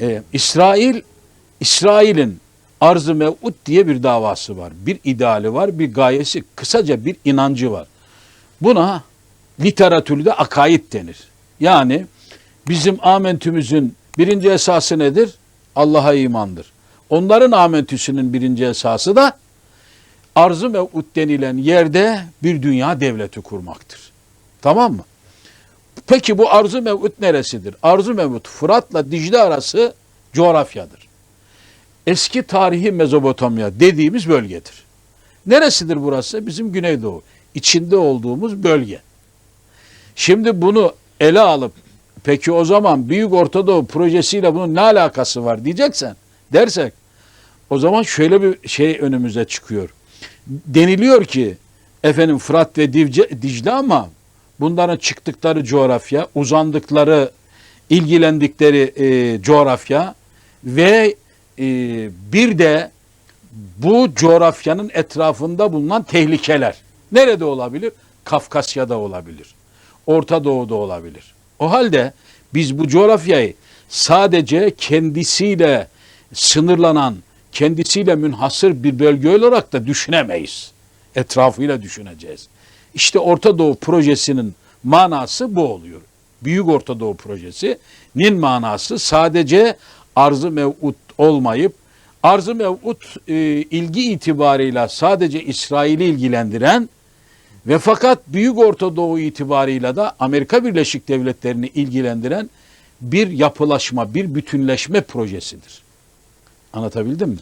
e, İsrail İsrail'in arz-ı mev'ud diye bir davası var. Bir ideali var, bir gayesi, kısaca bir inancı var. Buna literatürde akaid denir. Yani bizim amentümüzün birinci esası nedir? Allah'a imandır. Onların amentüsünün birinci esası da arz-ı mev'ud denilen yerde bir dünya devleti kurmaktır. Tamam mı? Peki bu arz-ı mev'ud neresidir? Arz-ı mev'ud Fırat'la Dicle arası coğrafyadır. Eski tarihi Mezopotamya dediğimiz bölgedir. Neresidir burası? Bizim Güneydoğu. İçinde olduğumuz bölge. Şimdi bunu ele alıp peki o zaman Büyük Ortadoğu projesiyle bunun ne alakası var diyeceksen dersek o zaman şöyle bir şey önümüze çıkıyor. Deniliyor ki efendim Fırat ve Divce, Dicle ama bunların çıktıkları coğrafya, uzandıkları, ilgilendikleri e, coğrafya ve e, bir de bu coğrafyanın etrafında bulunan tehlikeler. Nerede olabilir? Kafkasya'da olabilir. Orta Doğu'da olabilir. O halde biz bu coğrafyayı sadece kendisiyle sınırlanan, kendisiyle münhasır bir bölge olarak da düşünemeyiz. Etrafıyla düşüneceğiz. İşte Orta Doğu projesinin manası bu oluyor. Büyük Orta Doğu projesinin manası sadece arz-ı mev'ud olmayıp arz-ı mev'ud e, ilgi itibarıyla sadece İsrail'i ilgilendiren ve fakat Büyük Orta Doğu itibarıyla da Amerika Birleşik Devletleri'ni ilgilendiren bir yapılaşma, bir bütünleşme projesidir. Anlatabildim mi?